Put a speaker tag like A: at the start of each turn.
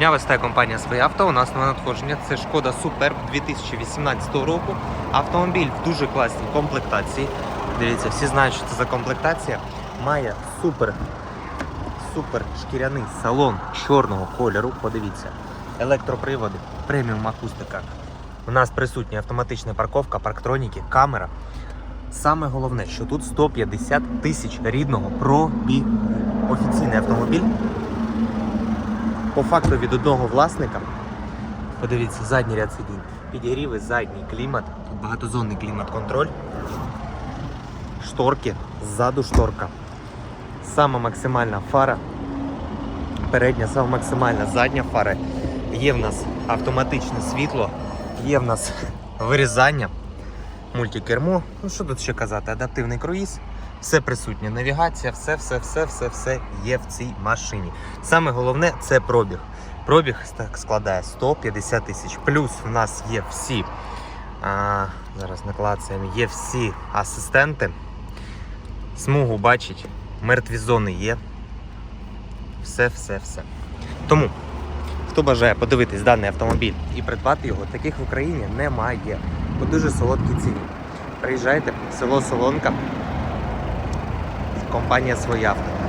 A: Дня вестає компанія своє авто. У нас нове надходження. Це шкода Superb 2018 року. Автомобіль в дуже класній комплектації. Дивіться, всі знають, що це за комплектація. Має супер, супер шкіряний салон чорного кольору. Подивіться, електроприводи, преміум акустика. У нас присутня автоматична парковка, парктроніки, камера. Саме головне, що тут 150 тисяч рідного пробігу. Офіційний автомобіль по факту від одного власника. Подивіться, задній ряд сидінь. Підігріви, задній клімат, багатозонний клімат-контроль. Шторки, ззаду шторка. Сама максимальна фара. Передня, сама максимальна задня фара. Є в нас автоматичне світло, є в нас вирізання, мультикермо. Ну що тут ще казати? Адаптивний круїз. Все присутнє. Навігація, все, все, все, все, все є в цій машині. Саме головне це пробіг. Пробіг так складає 150 тисяч. Плюс в нас є всі. А, зараз наклацаємо, є всі асистенти. Смугу бачить, мертві зони є. Все, все, все. Тому, хто бажає подивитись даний автомобіль і придбати його, таких в Україні немає. По дуже солодкій ціні. Приїжджайте, село Солонка, компанія Своє авто.